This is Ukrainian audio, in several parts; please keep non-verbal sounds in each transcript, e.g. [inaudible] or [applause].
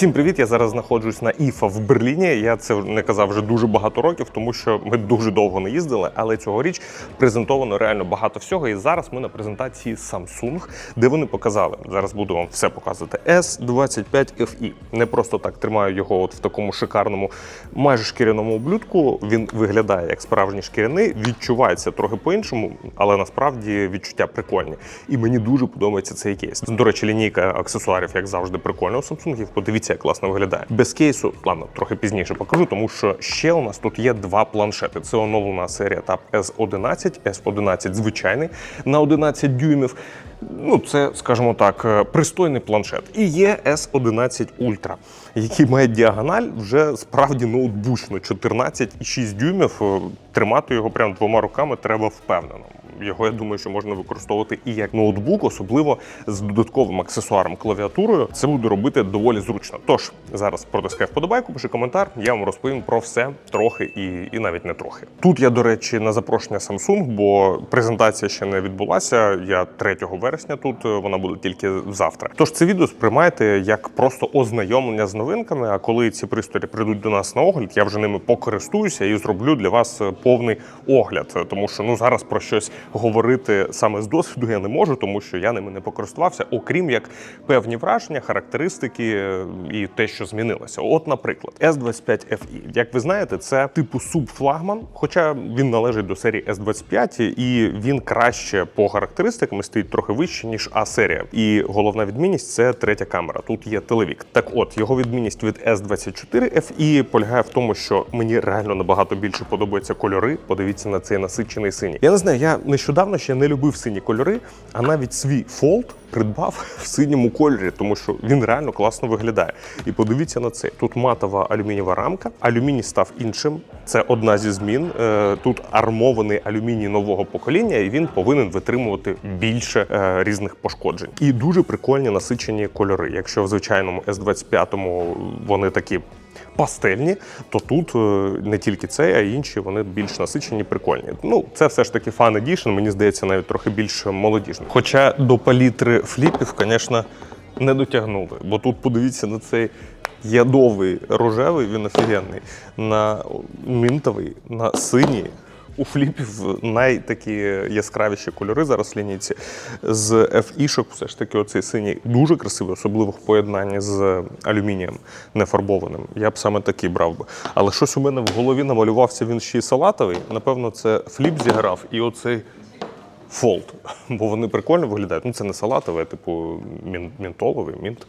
Всім привіт! Я зараз знаходжусь на ІФА в Берліні. Я це не казав вже дуже багато років, тому що ми дуже довго не їздили. Але цьогоріч презентовано реально багато всього. І зараз ми на презентації Samsung, де вони показали. Зараз буду вам все показувати. S25 FE. Не просто так тримаю його от в такому шикарному, майже шкіряному облюдку. Він виглядає як справжній шкіряний, відчувається трохи по-іншому, але насправді відчуття прикольні. І мені дуже подобається цей кейс. До речі, лінійка аксесуарів, як завжди, прикольна у Samsung. Подивіться, як класно виглядає. Без кейсу, ладно, трохи пізніше покажу, тому що ще у нас тут є два планшети. Це оновлена серія Tab S11, S11 звичайний на 11 дюймів. Ну, це, скажімо так, е, пристойний планшет. І є S11 Ultra, який має діагональ вже справді ноутбучно 14,6 дюймів. Е, Тримати його прямо двома руками треба впевнено. Його я думаю, що можна використовувати і як ноутбук, особливо з додатковим аксесуаром клавіатурою. Це буде робити доволі зручно. Тож зараз протискай вподобайку, пиши коментар. Я вам розповім про все трохи і, і навіть не трохи. Тут я, до речі, на запрошення Samsung, бо презентація ще не відбулася. Я 3 вересня тут. Вона буде тільки завтра. Тож це відео сприймайте як просто ознайомлення з новинками. А коли ці пристрої прийдуть до нас на огляд, я вже ними покористуюся і зроблю для вас повний огляд. Тому що ну зараз про щось говорити саме з досвіду я не можу, тому що я ними не покористувався, окрім як певні враження, характеристики е, і те, що змінилося. От, наприклад, S25 FE. Як ви знаєте, це типу субфлагман, хоча він належить до серії S25, і він краще по характеристикам стоїть трохи вище ніж А серія. І головна відмінність це третя камера. Тут є телевік. Так, от його відмінність від S24 FE полягає в тому, що мені реально набагато більше подобаються кольори. Подивіться на цей насичений синій. Я не знаю, я нещодавно ще не любив сині кольори, а навіть свій Fold придбав в синьому кольорі, тому що він реально класно виглядає. І подивіться на це. Тут матова алюмінієва рамка. Алюміній став іншим. Це одна зі змін. Е, Тут армований алюміній нового покоління, і він повинен витримувати більше е, різних пошкоджень. І дуже прикольні насичені кольори. Якщо в звичайному S25 вони такі пастельні, то тут е, не тільки цей, а й інші вони більш насичені, прикольні. Ну, це все ж таки фан едішн, мені здається, навіть трохи більш молодіжний. Хоча до палітри фліпів, звісно, не дотягнули. Бо тут подивіться на цей ядовий рожевий, він офігенний, на мінтовий, на синій. У фліпів найтакі яскравіші кольори зараз лінійці. З FI-шок все ж таки оцей синій дуже красивий, особливо в поєднанні з алюмінієм нефарбованим. Я б саме такий брав би. Але щось у мене в голові намалювався він ще й салатовий. Напевно, це фліп зіграв і оцей фолд, [laughs] бо вони прикольно виглядають. Ну, це не салатовий, а типу мінтоловий, мінт.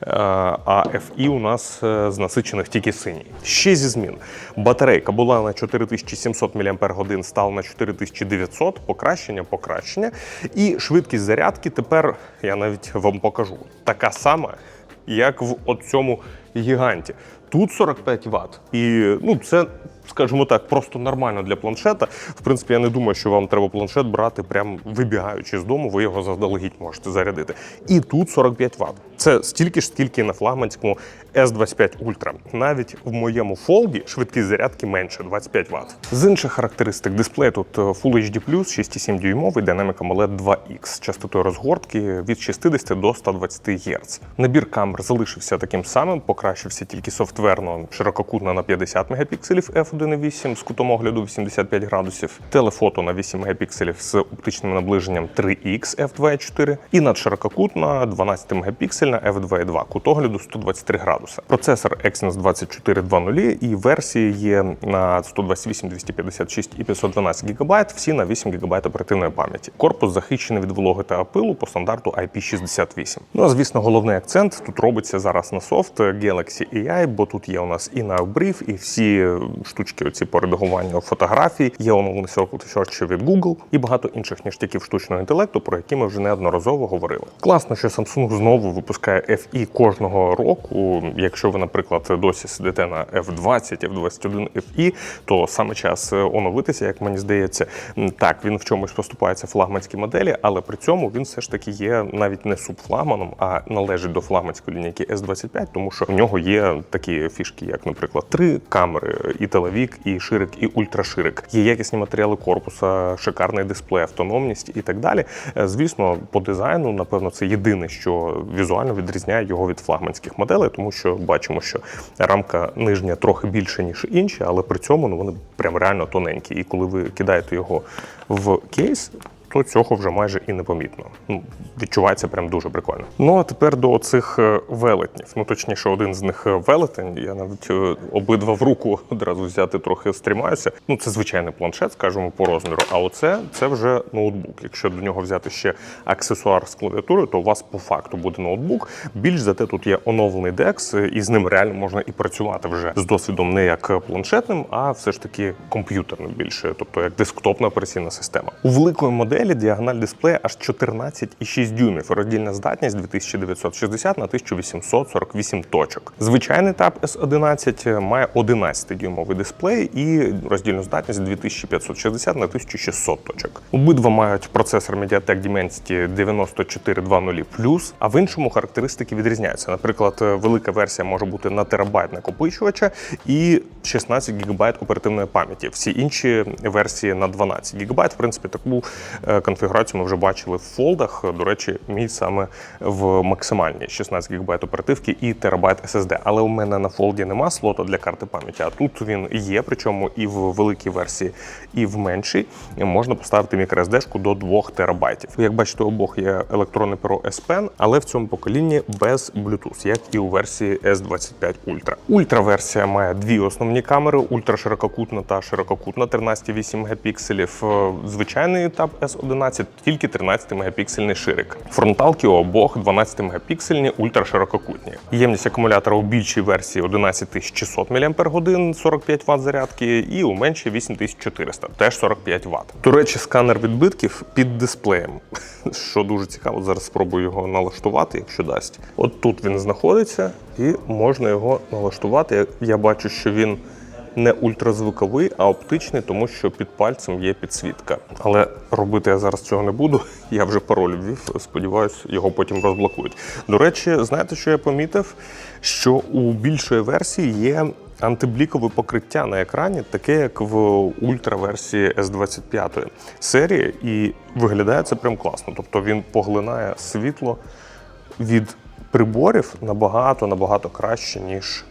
А FE у нас е, з насичених тільки синій. Ще зі змін. Батарейка була на 4700 мАч, стала на 4900, покращення, покращення. І швидкість зарядки тепер, я навіть вам покажу, така сама, як в цьому гіганті. Тут 45 Вт. І ну, це, скажімо так, просто нормально для планшета. В принципі, я не думаю, що вам треба планшет брати прям вибігаючи з дому, ви його заздалегідь можете зарядити. І тут 45 Вт. Це стільки ж, скільки на флагманському S25 Ultra. Навіть в моєму фолді швидкість зарядки менше 25 Вт. З інших характеристик дисплей тут Full HD+, 6,7 дюймовий Dynamic AMOLED 2X з частотою розгортки від 60 до 120 Гц. Набір камер залишився таким самим, покращився тільки софтверно ширококутна на 50 мегапікселів f1.8 з кутом огляду 85 градусів, телефото на 8 мегапікселів з оптичним наближенням 3X f2.4 і надширококутна 12 мегапіксельна f2.2 кут огляду 123 градуса. Процесор Exynos 2420 і версії є на 128, 256 і 512 ГБ, всі на 8 ГБ оперативної пам'яті. Корпус захищений від вологи та пилу по стандарту IP68. Ну а звісно, головний акцент тут робиться зараз на софт Galaxy AI, бо тут є у нас і Nowbrief, і всі штучки оці по редагуванню фотографій, є оновлений Circle від Google і багато інших ніштяків штучного інтелекту, про які ми вже неодноразово говорили. Класно, що Samsung знову випускає FE кожного року. Якщо ви, наприклад, досі сидите на F20, F21 FE, то саме час оновитися, як мені здається. Так, він в чомусь поступається флагманській моделі, але при цьому він все ж таки є навіть не субфлагманом, а належить до флагманської лінійки S25, тому що в нього є такі фішки, як, наприклад, три камери: і телевік, і ширик, і ультраширик. Є якісні матеріали корпуса, шикарний дисплей, автономність і так далі. Е, Звісно, по дизайну, напевно, це єдине, що візуально відрізняє його від флагманських моделей, тому що бачимо, що рамка нижня трохи більше, ніж інші, але при цьому ну, вони прям реально тоненькі. І коли ви кидаєте його в кейс, то цього вже майже і не помітно. Ну, відчувається прям дуже прикольно. Ну а тепер до цих е, велетнів. Ну точніше, один з них е, велетень. Я навіть е, обидва в руку [laughs] одразу взяти трохи стрімаюся. Ну це звичайний планшет, скажімо, по розміру. А оце це вже ноутбук. Якщо до нього взяти ще аксесуар з клавіатурою, то у вас по факту буде ноутбук. Більш зате тут є оновлений DeX, і з ним реально можна і працювати вже з досвідом не як планшетним, а все ж таки комп'ютерним більше, тобто як десктопна операційна система. У великої моделі діагональ дисплея аж 14,6 дюймів. Роздільна здатність 2960 на 1848 точок. Звичайний Tab S11 має 11-дюймовий дисплей і роздільну здатність 2560 на 1600 точок. Обидва мають процесор MediaTek Dimensity 9420+, а в іншому характеристики відрізняються. Наприклад, велика версія може бути на терабайт накопичувача і 16 ГБ оперативної пам'яті. Всі інші версії на 12 ГБ. В принципі, таку е, конфігурацію ми вже бачили в фолдах. До речі, мій саме в максимальній 16 ГБ оперативки і терабайт SSD. Але у мене на фолді нема слота для карти пам'яті. А тут він є, причому і в великій версії, і в меншій можна поставити microSD до 2 терабайтів. Як бачите, обох є електронне перо S Pen, але в цьому поколінні без Bluetooth, як і у версії S25 Ultra. Ультра версія має дві основні камери: ультраширококутна та ширококутна 13,8 мегапікселів. Е, Звичайний Tab S11 тільки 13 мегапіксельний ширик. Фронталки у обох 12 мегапіксельні ультраширококутні. Ємність акумулятора у більшій версії 11600 мАч, 45 Вт зарядки, і у меншій 8400, теж 45 Вт. До речі, сканер відбитків під дисплеєм, [laughs] що дуже цікаво. Зараз спробую його налаштувати, якщо дасть. От тут він знаходиться, і можна його налаштувати. Я бачу, що він не ультразвуковий, а оптичний, тому що під пальцем є підсвітка. Але робити я зараз цього не буду. [laughs] Я вже пароль ввів. Сподіваюсь, його потім розблокують. До речі, знаєте, що я помітив? Що у більшої версії є. Антиблікове покриття на екрані, таке як в ультраверсії S25 серії, і виглядає це прям класно. Тобто він поглинає світло від приборів набагато набагато краще, ніж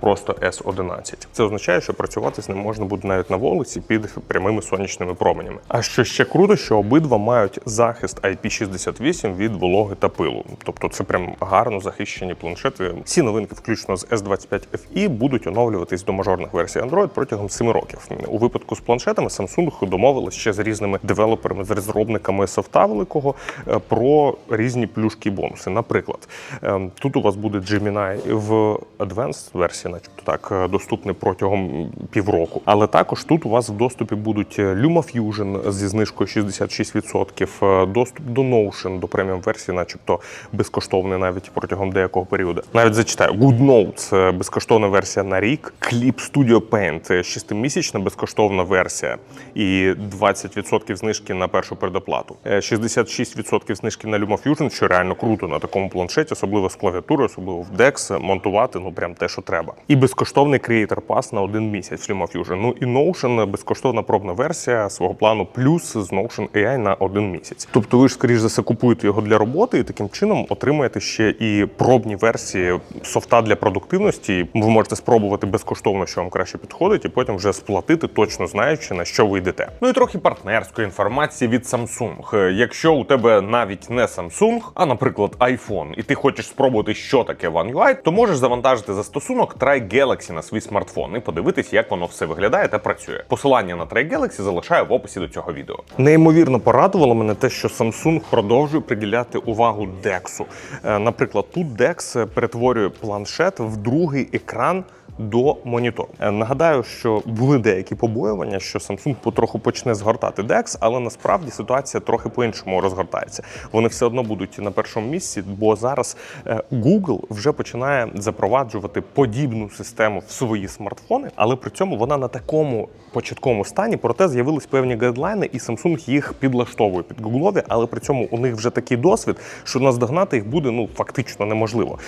просто S11. Це означає, що працювати з ним можна буде навіть на вулиці під прямими сонячними променями. А що ще круто, що обидва мають захист IP68 від вологи та пилу. Тобто це прям гарно захищені планшети. Всі новинки, включно з S25 FE, будуть оновлюватись до мажорних версій Android протягом 7 років. У випадку з планшетами Samsung домовились ще з різними девелоперами, з розробниками софта великого е, про різні плюшки і бонуси. Наприклад, ем, тут у вас буде Gemini в Advanced версії, начебто так, е, доступний протягом півроку. Але також тут у вас в доступі будуть е, LumaFusion зі знижкою 66%, е, доступ до Notion, до преміум версії, начебто безкоштовний навіть протягом деякого періоду. Навіть зачитаю GoodNotes – безкоштовна версія на рік, Clip Studio Paint – 6-місячна безкоштовна версія і 20% знижки на першу предоплату. Е, 66% знижки на LumaFusion, що реально круто на такому планшеті, особливо з клавіатурою, особливо в DeX, монтувати ну прям те, що треба. І безкоштовний Creator Pass на один місяць в LumaFusion. Ну і Notion – безкоштовна пробна версія свого плану плюс з Notion AI на один місяць. Тобто ви ж скоріш за все купуєте його для роботи і таким чином отримаєте ще і пробні версії софта для продуктивності. Ви можете спробувати безкоштовно, що вам краще підходить, і потім вже сплатити, точно знаючи на що ви йдете. Ну і трохи партнерської інформації від Samsung. Якщо у тебе навіть не Samsung, а наприклад iPhone, і ти хочеш спробувати, що таке One UI, то можеш завантажити застосунок Try Galaxy на свій смартфон і подивитись, як воно все виглядає та працює. Посилання на Try Galaxy залишаю в описі до цього відео. Неймовірно порадувало мене те, що Samsung продовжує приділяти увагу DeX. Е, Наприклад, тут DeX перетворює планшет в другий екран до монітору. Е, Нагадаю, що були деякі побоювання, що Samsung потроху почне згортати DeX, але насправді ситуація трохи по-іншому розгортається. Вони все одно будуть на першому місці, бо зараз е, Google вже починає запроваджувати подібну систему в свої смартфони, але при цьому вона на такому початковому стані. Проте з'явились певні гайдлайни, і Samsung їх підлаштовує під Гуглові, але при цьому у них вже такий досвід, що наздогнати їх буде ну фактично неможливо.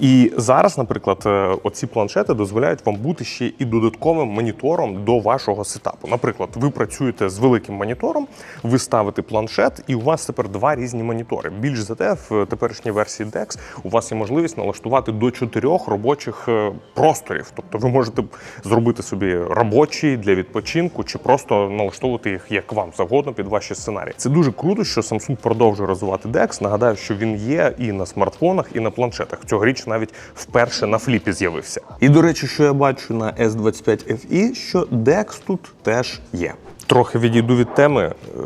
І зараз, наприклад, е, оці планшети дозволяють вам бути ще і додатковим монітором до вашого сетапу. Наприклад, ви працюєте з великим монітором, ви ставите планшет, і у вас тепер два різні монітори. Більш за те, в теперішній версії DeX у вас є можливість налаштувати до чотирьох робочих е, просторів. Тобто ви можете зробити собі робочий для відпочинку чи просто налаштовувати їх як вам завгодно під ваші сценарії. Це дуже круто, що Samsung продовжує розвивати DeX. Нагадаю, що він є і на смартфонах, і на планшетах. Цьогоріч навіть вперше на фліпі з'явився. І до речі, що я бачу на S25 FE, що DeX тут теж є. Трохи відійду від теми. Е,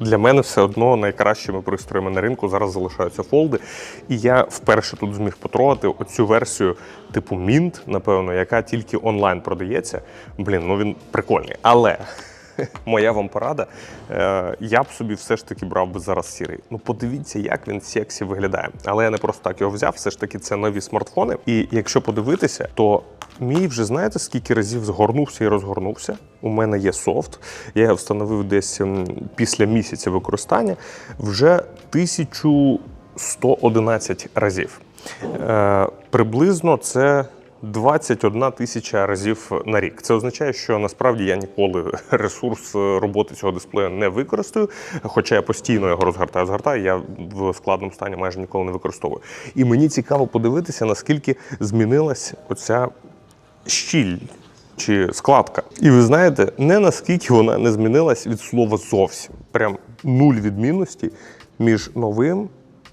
Для мене все одно найкращими пристроями на ринку зараз залишаються фолди. І я вперше тут зміг потрогати оцю версію типу Mint, напевно, яка тільки онлайн продається. Блін, ну він прикольний. Але [laughs] моя вам порада. Е, я б собі все ж таки брав би зараз сірий. Ну подивіться, як він сексі виглядає. Але я не просто так його взяв. Все ж таки, це нові смартфони. І якщо подивитися, то мій вже знаєте, скільки разів згорнувся і розгорнувся. У мене є софт. Я його встановив десь після місяця використання вже 1111 разів. Е, приблизно це 21 тисяча разів на рік. Це означає, що насправді я ніколи [laughs] ресурс роботи цього дисплею не використаю, хоча я постійно його розгортаю, згортаю, я в складному стані майже ніколи не використовую. І мені цікаво подивитися, наскільки змінилась оця щіль. Чи складка. І ви знаєте, не наскільки вона не змінилась від слова зовсім. Прям нуль відмінності між новим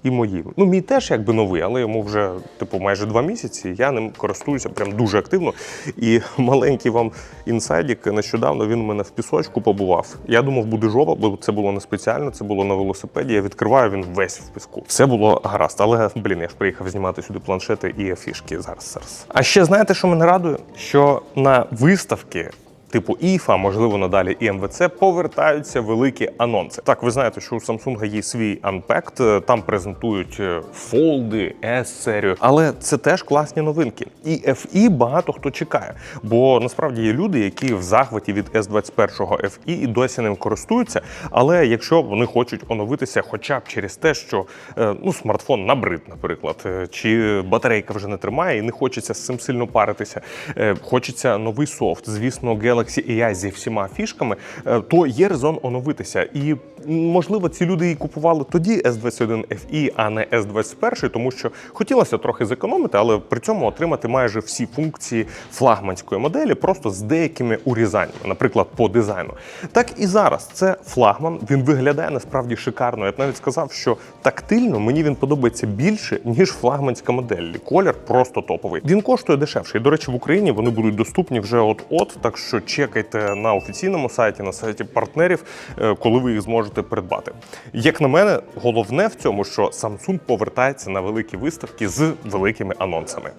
і моїм. Ну, мій теж якби новий, але йому вже типу майже два місяці. Я ним користуюся прям дуже активно. І [laughs] маленький вам інсайдік нещодавно він у мене в пісочку побував. Я думав, буде жопа, бо це було не спеціально, це було на велосипеді. Я відкриваю він весь в піску. Все було гаразд. Але блін, я ж приїхав знімати сюди планшети і фішки зараз. зараз. А ще знаєте, що мене радує? Що на виставки типу IFA, можливо, надалі і МВЦ, повертаються великі анонси. Так, ви знаєте, що у Samsung є свій Unpacked, там презентують е, фолди, S-серію, але це теж класні новинки. І FE багато хто чекає, бо насправді є люди, які в захваті від S21 FE і досі ним користуються. Але якщо вони хочуть оновитися, хоча б через те, що е, ну смартфон набрид, наприклад, е, чи батарейка вже не тримає, і не хочеться з цим сильно паритися. е, Хочеться новий софт, звісно, Galaxy AI зі всіма фішками, е, то є резон оновитися. І можливо, ці люди і купували тоді S21 FE, а не S21, тому що хотілося трохи зекономити, але при цьому отримати майже всі функції флагманської моделі, просто з деякими урізаннями, наприклад, по дизайну. Так і зараз це флагман. Він виглядає насправді шикарно. Я б навіть сказав, що тактильно мені він подобається більше ніж флагманська модель. Колір просто топовий. Він коштує дешевше. І до речі, в Україні вони будуть доступні вже от-от. Так що чекайте на офіційному сайті, на сайті партнерів, е, коли ви їх зможете придбати. Як на мене, головне в цьому, що Samsung повертається на великі виставки з великими анонсами.